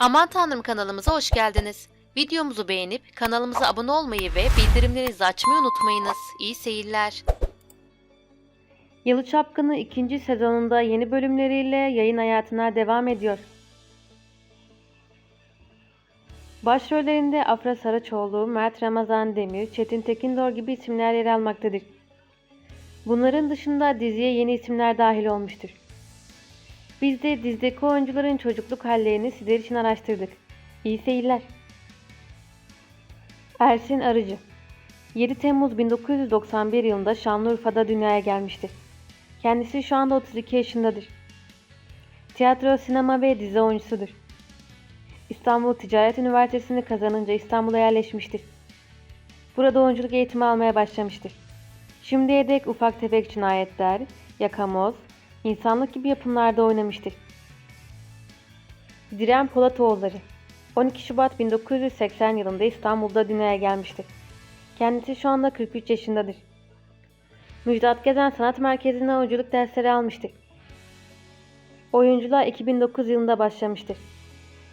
Aman Tanrım kanalımıza hoş geldiniz. Videomuzu beğenip kanalımıza abone olmayı ve bildirimlerinizi açmayı unutmayınız. İyi seyirler. Yalı Çapkını 2. sezonunda yeni bölümleriyle yayın hayatına devam ediyor. Başrollerinde Afra Saraçoğlu, Mert Ramazan Demir, Çetin Tekindor gibi isimler yer almaktadır. Bunların dışında diziye yeni isimler dahil olmuştur. Biz de dizideki oyuncuların çocukluk hallerini sizler için araştırdık. İyi seyirler. Ersin Arıcı 7 Temmuz 1991 yılında Şanlıurfa'da dünyaya gelmiştir. Kendisi şu anda 32 yaşındadır. Tiyatro, sinema ve dizi oyuncusudur. İstanbul Ticaret Üniversitesi'ni kazanınca İstanbul'a yerleşmiştir. Burada oyunculuk eğitimi almaya başlamıştır. Şimdiye dek ufak tefek cinayetler, yakamoz, insanlık gibi yapımlarda oynamıştır. Diren Polatoğulları 12 Şubat 1980 yılında İstanbul'da dünyaya gelmiştir. Kendisi şu anda 43 yaşındadır. Müjdat Gezen Sanat Merkezi'nde oyunculuk dersleri almıştır. Oyunculuğa 2009 yılında başlamıştır.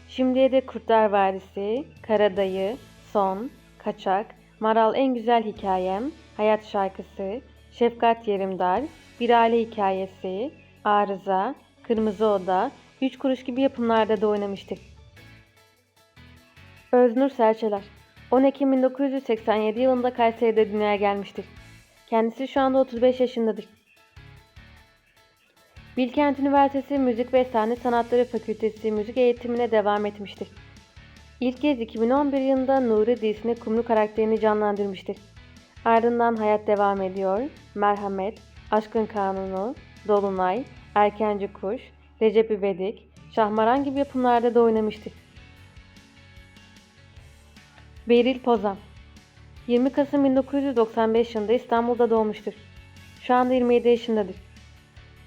Şimdiye de Kurtlar Vadisi, Karadayı, Son, Kaçak, Maral En Güzel Hikayem, Hayat Şarkısı, Şefkat Yerimdar, Bir Aile Hikayesi, Arıza, Kırmızı Oda, Üç Kuruş gibi yapımlarda da oynamıştır. Öznur Serçeler 10 Ekim 1987 yılında Kayseri'de dünyaya gelmiştir. Kendisi şu anda 35 yaşındadır. Bilkent Üniversitesi Müzik ve Sahne Sanatları Fakültesi müzik eğitimine devam etmiştir. İlk kez 2011 yılında Nuri dizisinde Kumru karakterini canlandırmıştır. Ardından Hayat Devam Ediyor, Merhamet, Aşkın Kanunu, Dolunay, Erkenci Kuş, Recep İvedik, Şahmaran gibi yapımlarda da oynamıştır. Beril Pozan 20 Kasım 1995 yılında İstanbul'da doğmuştur. Şu anda 27 yaşındadır.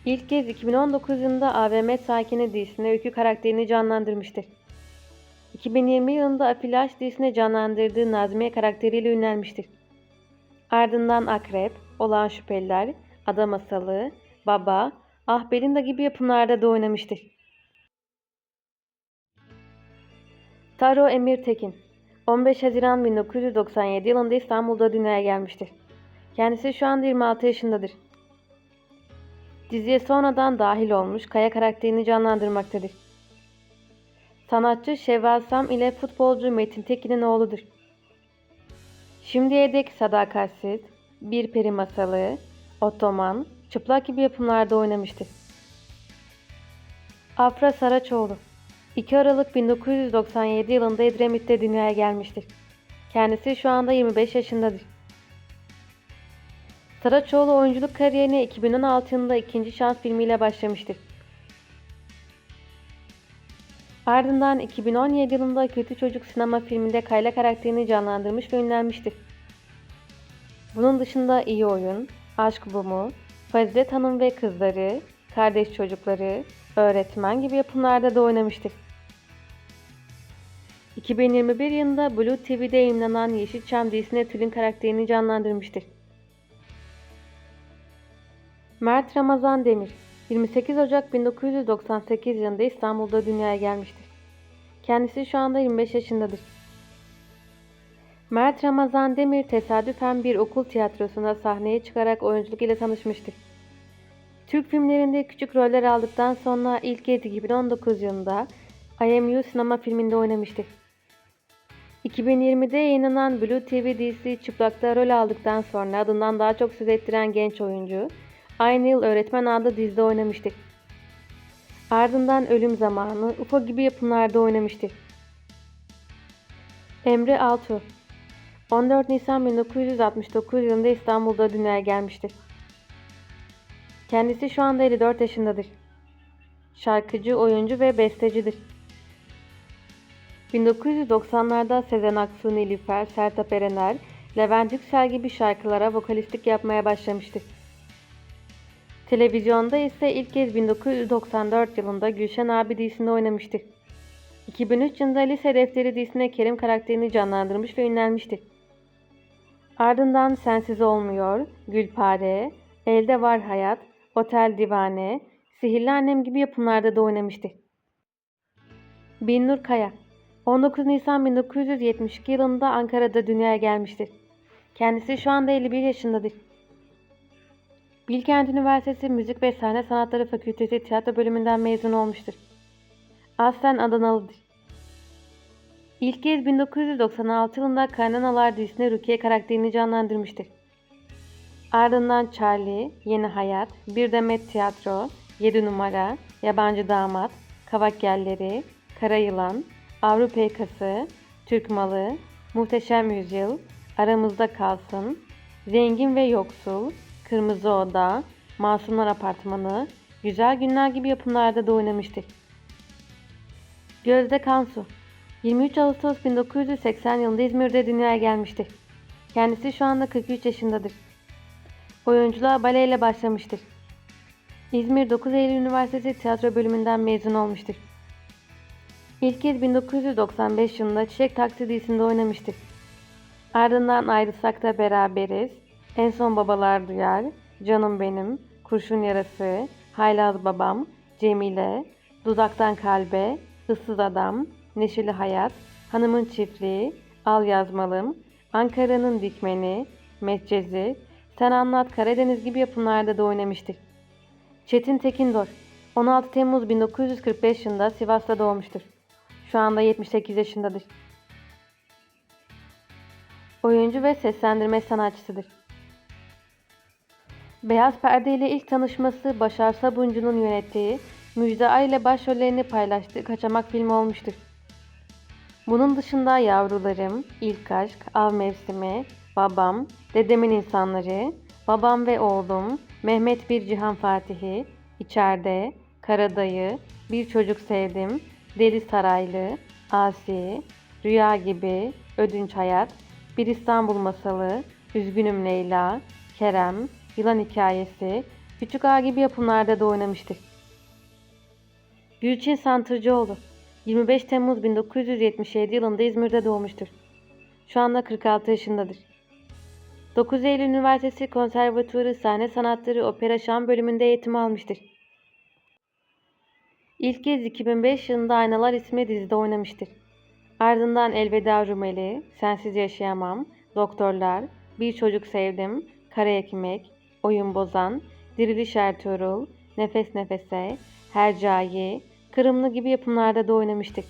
İlk kez 2019 yılında AVM Sakini dizisinde Öykü karakterini canlandırmıştır. 2020 yılında Afilaj dizisinde canlandırdığı Nazmiye karakteriyle ünlenmiştir. Ardından Akrep, Olağan Şüpheliler, Ada Masalı, Baba, Ah Belinda gibi yapımlarda da oynamıştır. Taro Emir Tekin 15 Haziran 1997 yılında İstanbul'da dünyaya gelmiştir. Kendisi şu anda 26 yaşındadır. Diziye sonradan dahil olmuş Kaya karakterini canlandırmaktadır. Sanatçı Şevval Sam ile futbolcu Metin Tekin'in oğludur. Şimdiye dek Sadakatsiz, Bir Peri Masalı, Ottoman, Çıplak gibi yapımlarda oynamıştır. Afra Saraçoğlu 2 Aralık 1997 yılında Edremit'te dünyaya gelmiştir. Kendisi şu anda 25 yaşındadır. Saraçoğlu oyunculuk kariyerine 2016 yılında ikinci şans filmiyle başlamıştır. Ardından 2017 yılında Kötü Çocuk sinema filminde Kayla karakterini canlandırmış ve ünlenmiştir. Bunun dışında iyi oyun, Aşk Bu Mu, Fazilet Hanım ve Kızları, Kardeş Çocukları, Öğretmen gibi yapımlarda da oynamıştır. 2021 yılında Blue TV'de yayınlanan Yeşilçam dizisinde Tülin karakterini canlandırmıştır. Mert Ramazan Demir 28 Ocak 1998 yılında İstanbul'da dünyaya gelmiştir. Kendisi şu anda 25 yaşındadır. Mert Ramazan Demir tesadüfen bir okul tiyatrosunda sahneye çıkarak oyunculuk ile tanışmıştır. Türk filmlerinde küçük roller aldıktan sonra ilk kez 2019 yılında I Am You sinema filminde oynamıştır. 2020'de yayınlanan Blue TV dizisi Çıplak'ta rol aldıktan sonra adından daha çok söz ettiren genç oyuncu, aynı yıl Öğretmen adlı dizide oynamıştır. Ardından Ölüm Zamanı, UFO gibi yapımlarda oynamıştır. Emre Altuğ 14 Nisan 1969 yılında İstanbul'da dünyaya gelmiştir. Kendisi şu anda 54 yaşındadır. Şarkıcı, oyuncu ve bestecidir. 1990'larda Sezen Aksu, Nilüfer, Sertab Erener, Levent Yüksel gibi şarkılara vokalistlik yapmaya başlamıştır. Televizyonda ise ilk kez 1994 yılında Gülşen abi dizisinde oynamıştır. 2003 yılında Lise Defteri dizisinde Kerim karakterini canlandırmış ve ünlenmiştir. Ardından Sensiz Olmuyor, Gülpare, Elde Var Hayat, Otel Divane, Sihirli Annem gibi yapımlarda da oynamıştır. Binnur Kaya 19 Nisan 1972 yılında Ankara'da dünyaya gelmiştir. Kendisi şu anda 51 yaşındadır. Bilkent Üniversitesi Müzik ve Sahne Sanatları Fakültesi Tiyatro bölümünden mezun olmuştur. Aslen Adanalıdır. İlk kez 1996 yılında Kaynanalar dizisinde Rukiye karakterini canlandırmıştır. Ardından Charlie, Yeni Hayat, Bir Demet Tiyatro, 7 Numara, Yabancı Damat, Kavak Yelleri, Kara Yılan, Avrupa Yakası, Türk Malı, Muhteşem Yüzyıl, Aramızda Kalsın, Zengin ve Yoksul, Kırmızı Oda, Masumlar Apartmanı, Güzel Günler gibi yapımlarda da oynamıştır. Gözde Kansu 23 Ağustos 1980 yılında İzmir'de dünyaya gelmiştir. Kendisi şu anda 43 yaşındadır. Oyunculuğa baleyle başlamıştır. İzmir 9 Eylül Üniversitesi Tiyatro bölümünden mezun olmuştur. İlk kez 1995 yılında Çiçek Taksi dizisinde oynamıştır. Ardından Ayrılsak da Beraberiz, En Son Babalar Duyar, Canım Benim, Kurşun Yarası, Haylaz Babam, Cemile, Dudaktan Kalbe, Issız Adam, Neşeli Hayat, Hanımın Çiftliği, Al Yazmalım, Ankara'nın Dikmeni, Medcezi, Sen Anlat Karadeniz gibi yapımlarda da oynamıştır. Çetin Tekindor 16 Temmuz 1945 yılında Sivas'ta doğmuştur. Şu anda 78 yaşındadır. Oyuncu ve seslendirme sanatçısıdır. Beyaz Perde ile ilk tanışması Başar Sabuncu'nun yönettiği Müjde Ay ile başrollerini paylaştığı kaçamak filmi olmuştur. Bunun dışında Yavrularım, İlk Aşk, Av Mevsimi, Babam, Dedemin İnsanları, Babam ve Oğlum, Mehmet Bir Cihan Fatihi, İçeride, Karadayı, Bir Çocuk Sevdim, Deli Saraylı, Asi, Rüya Gibi, Ödünç Hayat, Bir İstanbul Masalı, Üzgünüm Leyla, Kerem, Yılan Hikayesi, Küçük Ağa gibi yapımlarda da oynamıştır. Gülçin Santırcıoğlu 25 Temmuz 1977 yılında İzmir'de doğmuştur. Şu anda 46 yaşındadır. 9 Eylül Üniversitesi Konservatuarı Sahne Sanatları Opera Şan bölümünde eğitim almıştır. İlk kez 2005 yılında Aynalar isimli dizide oynamıştır. Ardından Elveda Rumeli, Sensiz Yaşayamam, Doktorlar, Bir Çocuk Sevdim, Kara Ekmek, Oyun Bozan, Diriliş Ertuğrul, Nefes Nefese, Hercai, Kırımlı gibi yapımlarda da oynamıştır.